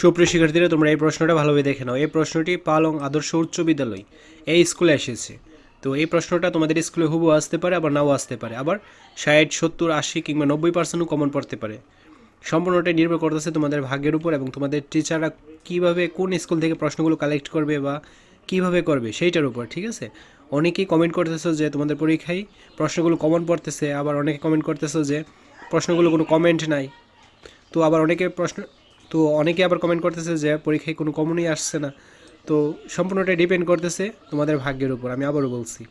সুপ্রিয় শিক্ষার্থীরা, তোমরা এই প্রশ্নটা ভালোভাবে দেখে নাও। এই প্রশ্নটি পালং আদর্শ উচ্চ বিদ্যালয় এই স্কুলে এসেছে। তো এই প্রশ্নটা তোমাদের স্কুলে হুবু আসতে পারে, আবার নাও আসতে পারে। আবার ষাট, সত্তর, আশি কিংবা নব্বই পার্সেন্টও কমন পড়তে পারে। সম্পূর্ণটাই নির্ভর করতেছে তোমাদের ভাগ্যের উপর এবং তোমাদের টিচাররা কীভাবে কোন স্কুল থেকে প্রশ্নগুলো কালেক্ট করবে বা কীভাবে করবে সেইটার উপর, ঠিক আছে? অনেকেই কমেন্ট করতেছো যে তোমাদের পরীক্ষায় প্রশ্নগুলো কমন পড়তেছে, আবার অনেকে কমেন্ট করতেছো যে প্রশ্নগুলো কোনো কমেন্ট নাই। তো আবার অনেকে প্রশ্ন তো অনেকে আবার কমেন্ট করতেছে যে, পরীক্ষায় কোনো কমনই আসছে না। তো সম্পূর্ণটাই ডিপেন্ড করতেছে তোমাদের ভাগ্যের উপর, আমি আবারও বলছি।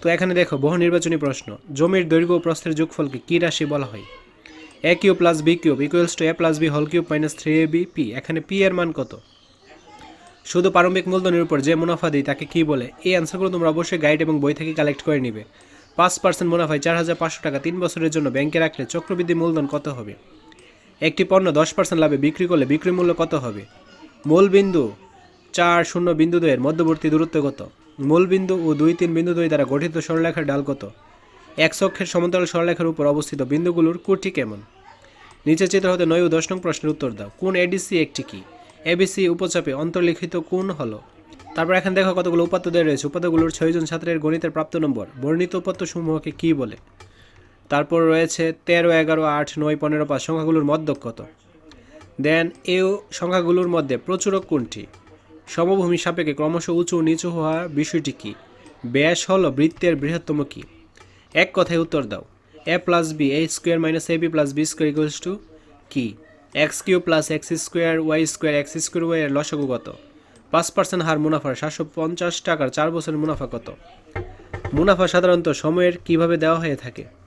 তো এখানে দেখো, বহু নির্বাচনী প্রশ্ন। জমির দৈর্ঘ্য ও প্রস্থের যোগফলকে কী রাশি বলা হয়? A cube plus B cube equals to A plus B হল cube minus three A B P এখানে পি এর মান কত? শুধু প্রারম্ভিক মূলধনের উপর যে মুনাফা দিই তাকে কী বলে? এই অ্যান্সারগুলো তোমরা অবশ্যই গাইড এবং বই থেকে কালেক্ট করে নিবে। পাঁচ পার্সেন্ট মুনাফায় চার হাজার পাঁচশো টাকা তিন বছরের জন্য ব্যাংকে রাখলে চক্রবৃদ্ধি মূলধন কত হবে? একটি পণ্য দশ পার্সেন্ট লাভে বিক্রি করলে বিক্রি মূল্য কত হবে? মূল বিন্দু চার শূন্য বিন্দু দ্বয়ের মধ্যবর্তী দূরত্ব কত? মূল বিন্দু ও দুই তিন বিন্দু দ্বয় দ্বারা গঠিত সরলরেখার ডাল কত? এক অক্ষের সমান্তরাল সরলরেখার উপর অবস্থিত বিন্দুগুলোর কোটি কেমন? নিচে চিত্র হতে নয় ও দশ নং প্রশ্নের উত্তর দাও। কোন এডিসি একটি কি? এবিসি উপচাপে অন্তর্লিখিত কোন হলো। তারপর এখানে দেখো কতগুলো উপাত্ত দেওয়া রয়েছে। উপাত্তগুলোর ছয়জন ছাত্রের গণিতের প্রাপ্ত নম্বর। বর্ণিত উপাত্ত সমূহকে কী বলে? তারপর রয়েছে তেরো, এগারো, আট, নয়, পনেরো, পাঁচ, সংখ্যাগুলোর মধ্য কত? দেন এই সংখ্যাগুলোর মধ্যে প্রচুরক কোনটি? সমভূমি সাপেক্ষে ক্রমশ উঁচু নিচু হওয়া বিষয়টি কী? ব্যাস হল বৃত্তের বৃহত্তম কী? এক কথায় উত্তর দাও। A plus B, A square minus A B plus B square equals to কি? X cube plus X square, Y square, X square, Y এর লসগু কত? পাঁচ পার্সেন্ট হার মুনাফার সাতশো পঞ্চাশ টাকার চার বছরের মুনাফা কত? মুনাফা সাধারণত সময়ের কীভাবে দেওয়া হয়ে থাকে?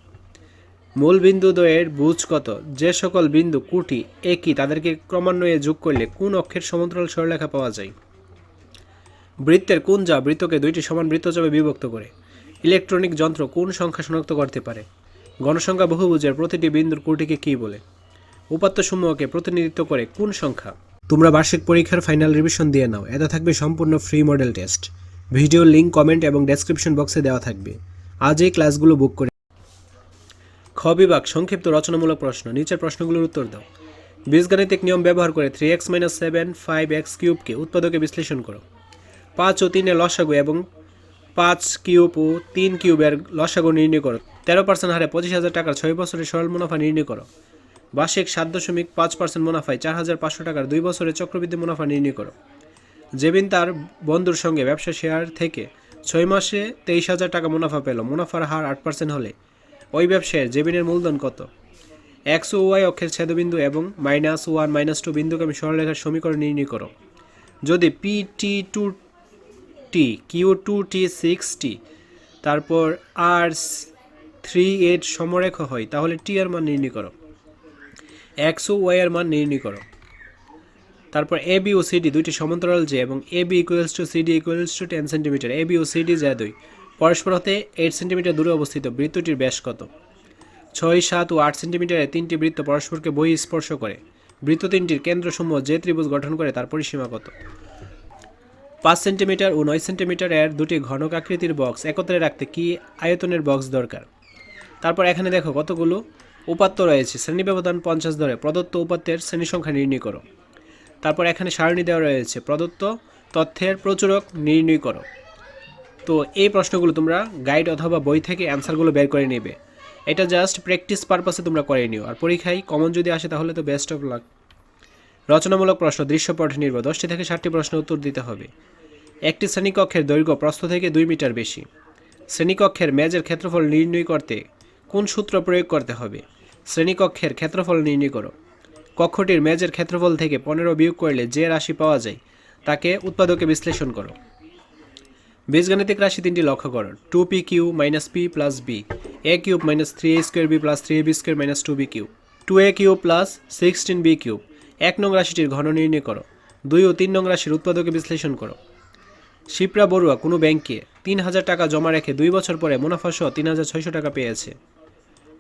মূল বিন্দু দ্বয়ের বুঝ কত? যে সকল বিন্দু কুটি, একই, তাদেরকে ক্রমান্বয়ে যোগ করলে কোন অক্ষের সমান্তরাল সরলরেখা পাওয়া যায়? বৃত্তের কোন যা বৃত্তকে দুইটি সমান বৃত্তচাপে বিভক্ত করে? ইলেকট্রনিক যন্ত্র কোন সংখ্যা শনাক্ত করতে পারে? গণসংখ্যা বহুভুজের প্রতিটি বিন্দুর কোটিকে কী বলে? উপাত্তসমূহকে প্রতিনিধিত্ব করে কোন সংখ্যা? তোমরা বার্ষিক পরীক্ষার ফাইনাল রিভিশন দিয়ে নাও, এটা থাকবে সম্পূর্ণ free model test video link comment এবং ডেসক্রিপশন বক্সে দেওয়া থাকবে। আজ এই ক্লাসগুলো বুক করে খ বিভাগ, সংক্ষিপ্ত রচনামূলক প্রশ্ন। নিচের প্রশ্নগুলোর উত্তর দাও। বীজগাণিতিক নিয়ম ব্যবহার করে three X minus seven five X কিউবকে উৎপাদকে বিশ্লেষণ করো। পাঁচ ও তিনের লসাগু এবং পাঁচ কিউব ও তিন কিউবের লসাগু নির্ণয় করো। তেরো পার্সেন্ট হারে পঁচিশ হাজার টাকার ছয় বছরের সরল মুনাফা নির্ণয় করো। বার্ষিক সাত দশমিক পাঁচ পার্সেন্ট মুনাফায় চার হাজার পাঁচশো টাকার দুই বছরের চক্রবৃদ্ধি মুনাফা নির্ণয় করো। জেবিন তার বন্ধুর সঙ্গে ব্যবসা শেয়ার থেকে ছয় মাসে তেইশ হাজার টাকা মুনাফা পেল। মুনাফার হার আট পার্সেন্ট হলে ওই ব্যবসায়ের জেবিনের মূলধন কত? এক্স ও ওয়াই অক্ষের ছেদবিন্দু এবং মাইনাস ওয়ান, মাইনাস টু বিন্দুকে আমি সরলরেখার সমীকরণ নির্ণয় করো। যদি P T two T, Q two T six T, তারপর আর থ্রি এইট সমরেখ হয়, তাহলে টি এর মান নির্ণয় করো। এক্স ও ওয়াই এর মান নির্ণয় করো। তারপর এ, বি ও সিডি দুইটি সমান্তরাল যে এবং A, B equals to C CD equals to ten centimetre, A, B O CD যা দুই। পরস্পর হতে এইট সেন্টিমিটার দূরে অবস্থিত বৃত্তটির ব্যাস কত? ছয়, সাত ও আট সেন্টিমিটারে তিনটি বৃত্ত পরস্পরকে বহি স্পর্শ করে। বৃত্ত তিনটির কেন্দ্রসমূহ যে ত্রিভুজ গঠন করে তার পরিসীমা কত? পাঁচ সেন্টিমিটার ও নয় সেন্টিমিটার এর দুটি ঘনক আকৃতির বক্স একত্রে রাখতে কি আয়তনের বক্স দরকার? তারপর এখানে দেখো কতগুলো উপাত্ত রয়েছে। শ্রেণি ব্যবধান পঞ্চাশ ধরে প্রদত্ত উপাত্তের শ্রেণি সংখ্যা নির্ণয় করো। তারপর এখানে সারণী দেওয়া রয়েছে। প্রদত্ত তথ্যের প্রচুরক নির্ণয় করো। তো এই প্রশ্নগুলো তোমরা গাইড অথবা বই থেকে অ্যান্সারগুলো বের করে নেবে। এটা জাস্ট প্র্যাকটিস পারপাসে তোমরা করে নিও। আর পরীক্ষায় কমন যদি আসে তাহলে তো বেস্ট অফ লাক রচনামূলক প্রশ্ন, দৃশ্যপট নির্ভর দশটি থেকে ষাটটি প্রশ্ন উত্তর দিতে হবে। একটি শ্রেণীকক্ষের দৈর্ঘ্য প্রস্থ থেকে দুই মিটার বেশি। শ্রেণীকক্ষের মেজের ক্ষেত্রফল নির্ণয় করতে কোন সূত্র প্রয়োগ করতে হবে? শ্রেণীকক্ষের ক্ষেত্রফল নির্ণয় করো। কক্ষটির মেজের ক্ষেত্রফল থেকে পনেরো বিয়োগ করলে যে রাশি পাওয়া যায়, তাকে উৎপাদকে বিশ্লেষণ করো। বীজগাণিতিক রাশি তিনটি লক্ষ্য করো two P Q minus P plus B A cube minus three A square B plus three B square minus two B cube two A cube plus sixteen B cube এক নং রাশিটির ঘন নির্ণয় করো। দুই ও তিন নং রাশির উৎপাদকে বিশ্লেষণ করো। শিপ্রা বড়ুয়া, কোনো ব্যাংকে তিন হাজার টাকা জমা রেখে দুই বছর পরে মুনাফা সহ তিন হাজার ছয়শো টাকা পেয়েছে।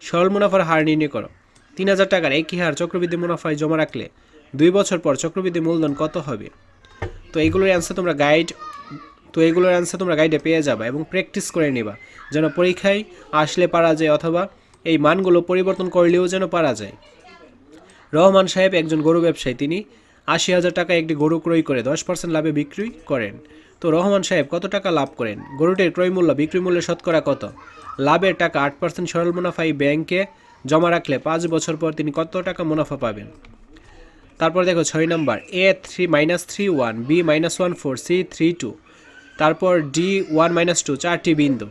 সরল মুনাফার হার নির্ণয় করো। তিন হাজার টাকার একই হার চক্রবৃদ্ধি মুনাফায় জমা রাখলে দুই বছর পর চক্রবৃদ্ধি মূলধন কত হবে? তো এইগুলোর অ্যান্সার তোমরা গাইড তো এগুলোর অ্যান্সার তোমরা গাইডে পেয়ে যাবা এবং প্র্যাকটিস করে নেবা। যেন পরীক্ষায় আসলে পারা যায় অথবা এই মানগুলো পরিবর্তন করলেও যেন পারা যায়। রহমান সাহেব একজন গরু ব্যবসায়ী, তিনি আশি হাজার টাকা একটি গরু ক্রয় করে দশ পার্সেন্ট লাভে বিক্রি করেন। তো রহমান সাহেব কত টাকা লাভ করেন? গরুটির ক্রয় মূল্য, বিক্রি মূল্যের শতকরা কত? লাভের টাকা আট পার্সেন্ট সরল মুনাফা এই ব্যাংকে জমা রাখলে পাঁচ বছর পর তিনি কত টাকা মুনাফা পাবেন? তারপর দেখো ছয় number A three minus three one B minus one four C three two তারপর ডি ওয়ান মাইনাস টু চারটি বিন্দু।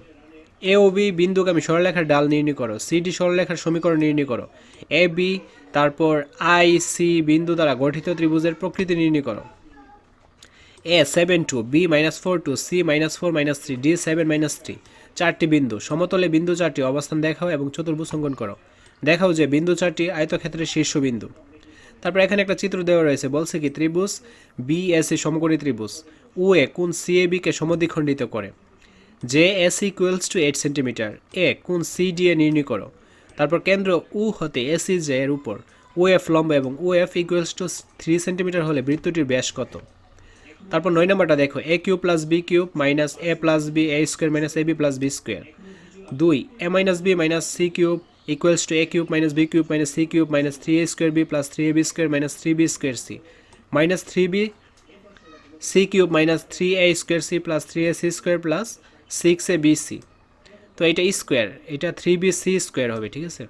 এ ও বি বিন্দুগামী সরলরেখার ডাল নির্ণয় করো সি ডি সরলরেখার সমীকরণ নির্ণয় করো। এ বি তারপর আই সি বিন্দু দ্বারা গঠিত ত্রিভুজের প্রকৃতি নির্ণয় করো। A seven two B minus four two C minus four minus three D seven minus three চারটি বিন্দু। সমতলে বিন্দু চারটি অবস্থান দেখাও এবং চতুর্ভুজ অঙ্কন করো। দেখাও যে বিন্দু চারটি আয়তক্ষেত্রের শীর্ষবিন্দু তারপর এখানে একটা চিত্র দেওয়া রয়েছে, বলছে কি, ত্রিভুজ বি এস এ সমকোণী ত্রিভুজ। উ এ কোন সি এ বিকে সমদ্বিখণ্ডিত করে। J S equals to eight centimetre A কোন সি ডি এ নির্ণয় করো। তারপর কেন্দ্র উ হতে এসি জে এর উপর। ও এফ লম্ব এবং O F equals to three centimetre হলে বৃত্তটির ব্যাস কত? তারপর নয় নম্বরটা দেখো A Q plus B cube minus A plus B A square minus A B plus B square দুই A minus B minus C cube cube minus three A square B plus three A B square minus three B square C minus three B C cube minus three A square C plus three A C square plus six A B C তো এটা square এটা three B C square হবে, ঠিক আছে?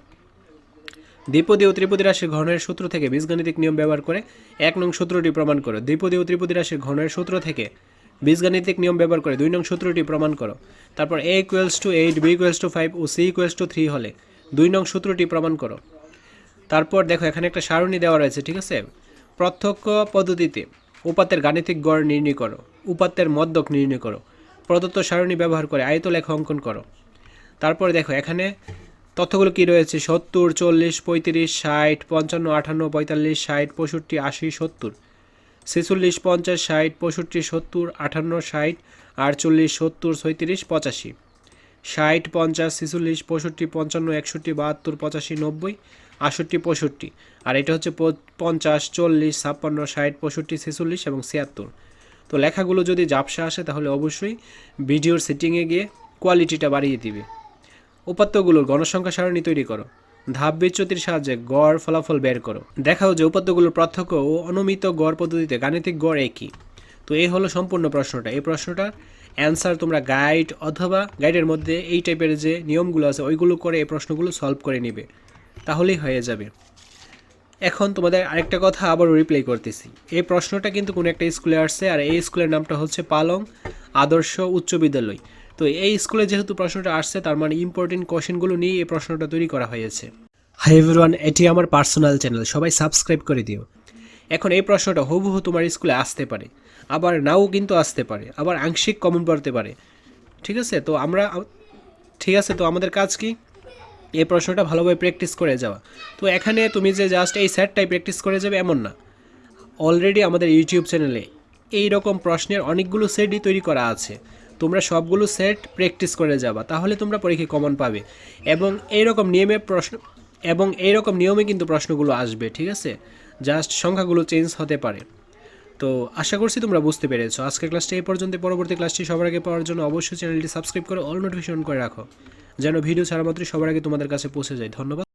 দ্বিপদী ও ত্রিপদী রাশির ঘনের সূত্র থেকে বীজগাণিতিক নিয়ম ব্যবহার করে এক নং সূত্রটি প্রমাণ করো। দ্বিপদী ও ত্রিপদী রাশির ঘনের সূত্র থেকে বীজগাণিতিক নিয়ম ব্যবহার করে দুই নং সূত্রটি প্রমাণ করো। তারপর A equals to eight B equals to five O C equals to three হলে দুই নং সূত্রটি প্রমাণ করো। তারপর দেখো, এখানে একটা সারণী দেওয়া রয়েছে, ঠিক আছে? প্রত্যক্ষ পদ্ধতিতে উপাত্তের গাণিতিক গড় নির্ণয় করো, উপাত্তের মদ্যক নির্ণয় করো, প্রদত্ত সারণী ব্যবহার করে আয়তলেখা অঙ্কন করো। তারপরে দেখো, এখানে তথ্যগুলো কি রয়েছে? সত্তর, চল্লিশ, পঁয়ত্রিশ, ষাট, পঞ্চান্ন আঠান্ন পঁয়তাল্লিশ, ষাট, পঁয়ষট্টি, আশি, সত্তর। ছেচল্লিশ, পঞ্চাশ, ষাট, পঁয়ষট্টি, সত্তর, আটান্ন, ষাট, আটচল্লিশ, সত্তর, ছয়ত্রিশ, পঁচাশি। ষাট, পঞ্চাশ, ছেচল্লিশ, পঁয়ষট্টি, পঞ্চান্ন, একষট্টি, বাহাত্তর, পঁচাশি, নব্বই আষট্টি পঁয়ষট্টি। আর এটা হচ্ছে পঞ্চাশ, চল্লিশ, ছাপ্পান্ন, ষাট, পঁয়ষট্টি, ছেচল্লিশ এবং ছিয়াত্তর। তো লেখাগুলো যদি জাপসা আসে তাহলে অবশ্যই ভিডিওর সেটিংয়ে গিয়ে কোয়ালিটিটা বাড়িয়ে দিবে। উপাত্তগুলোর গণসংখ্যা সারণী তৈরি করো। ধাপ বিচ্যুতির সাহায্যে গড় ফলাফল বের করো। দেখাও যে উপাত্তগুলোর পার্থক্য ও অনুমিত গড় পদ্ধতিতে গাণিতিক গড় একই। তো এই হলো সম্পূর্ণ প্রশ্নটা। এই প্রশ্নটার অ্যান্সার তোমরা গাইড অথবা গাইডের মধ্যে এই টাইপের যে নিয়মগুলো আছে, ওইগুলো করে এই প্রশ্নগুলো সলভ করে নিবে। তাহলেই হয়ে যাবে। এখন তোমাদের আরেকটা কথা আবার রিপ্লাই করতেছি। এই প্রশ্নটা কিন্তু কোনো একটা স্কুলে আসছে, আর এই স্কুলের নামটা হচ্ছে পালং আদর্শ উচ্চ বিদ্যালয়। তো এই স্কুলে যেহেতু প্রশ্নটা আসছে, তার মানে ইম্পর্টেন্ট কোশ্চেনগুলো নিয়ে এই প্রশ্নটা তৈরি করা হয়েছে। হাই এভরিওয়ান এটি আমার পার্সোনাল চ্যানেল সবাই সাবস্ক্রাইব করে দিও। এখন এই প্রশ্নটা হুবহু তোমার স্কুলে আসতে পারে। আবার নাও কিন্তু আসতে পারে, আবার আংশিক কমন পড়তে পারে। ঠিক আছে? তো আমরা ঠিক আছে, তো আমাদের কাজ কি? এই প্রশ্নটা ভালোভাবে প্র্যাকটিস করে যাওয়া। তো এখানে তুমি যে জাস্ট এই সেটটাই প্র্যাকটিস করে যাবে এমন না। অলরেডি আমাদের ইউটিউব চ্যানেলে এই রকম প্রশ্নের অনেকগুলো সেটই তৈরি করা আছে। তোমরা সবগুলো সেট প্র্যাকটিস করে যাবা, তাহলে তোমরা পরীক্ষায় কমন পাবে। এবং এই রকম নিয়মে প্রশ্ন এবং এই রকম নিয়মে কিন্তু প্রশ্নগুলো আসবে, ঠিক আছে? জাস্ট সংখ্যাগুলো চেঞ্জ হতে পারে। তো আশা করছি তোমরা বুঝতে পেরেছ। আজকের ক্লাসটি এই পর্যন্ত পরবর্তী ক্লাসটি সবার আগে পাওয়ার জন্য অবশ্যই চ্যানেলটি সাবস্ক্রাইব করে অল নোটিফিকেশন করে রাখো। যেন ভিডিও ছাড়া মাত্রই সবার আগে তোমাদের কাছে পৌঁছে যায়। ধন্যবাদ।